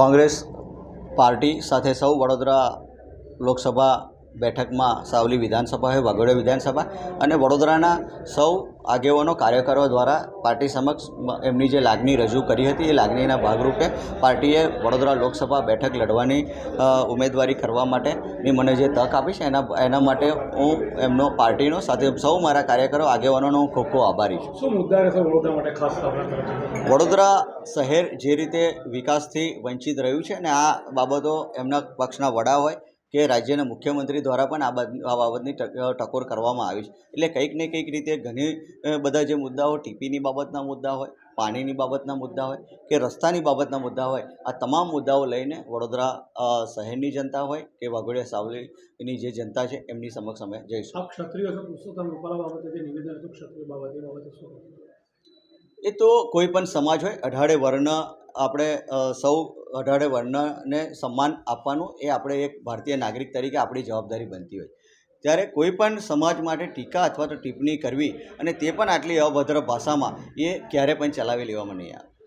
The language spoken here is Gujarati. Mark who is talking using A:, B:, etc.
A: કોંગ્રેસ પાર્ટી સાથે સૌ વડોદરા લોકસભા બેઠકમાં સાવલી વિધાનસભા હોય વાઘોડિયા વિધાનસભા અને વડોદરાના સૌ આગેવાનો કાર્યકરો દ્વારા પાર્ટી સમક્ષ એમની જે લાગણી રજૂ કરી હતી એ લાગણીના ભાગરૂપે પાર્ટીએ વડોદરા લોકસભા બેઠક લડવાની ઉમેદવારી કરવા માટેની મને જે તક આપી છે એના એના માટે હું એમનો પાર્ટીનો સાથે સૌ મારા કાર્યકરો આગેવાનોનો હું ખૂબ ખૂબ આભારી છું.
B: શું મુદ્દા રહેશે વડોદરા માટે ખાસ
A: વડોદરા શહેર જે રીતે વિકાસથી વંચિત રહ્યું છે અને આ બાબતો એમના પક્ષના વડા હોય કે રાજ્યના મુખ્યમંત્રી દ્વારા પણ આ આ બાબતની ટકોર કરવામાં આવી છે. એટલે કંઈક ને કંઈક રીતે ઘણી બધા જે મુદ્દાઓ ટીપીની બાબતના મુદ્દા હોય પાણીની બાબતના મુદ્દા હોય કે રસ્તાની બાબતના મુદ્દા હોય આ તમામ મુદ્દાઓ લઈને વડોદરા શહેરની જનતા હોય કે વાઘોડિયા સાવલીની જે જનતા છે એમની સમક્ષ અમે જઈશું.
B: ક્ષત્રિય બાબતે એ
A: તો કોઈ પણ સમાજ હોય અઢારે વર્ણ આપણે સૌ અઢારે વર્ણને સન્માન આપવાનું એ આપણે એક ભારતીય નાગરિક તરીકે આપણી જવાબદારી બનતી હોય. ત્યારે કોઈ પણ સમાજ માટે ટીકા અથવા તો ટિપ્પણી કરવી અને તે પણ આટલી અભદ્ર ભાષામાં એ ક્યારે પણ ચલાવી લેવામાં નહીં આવે.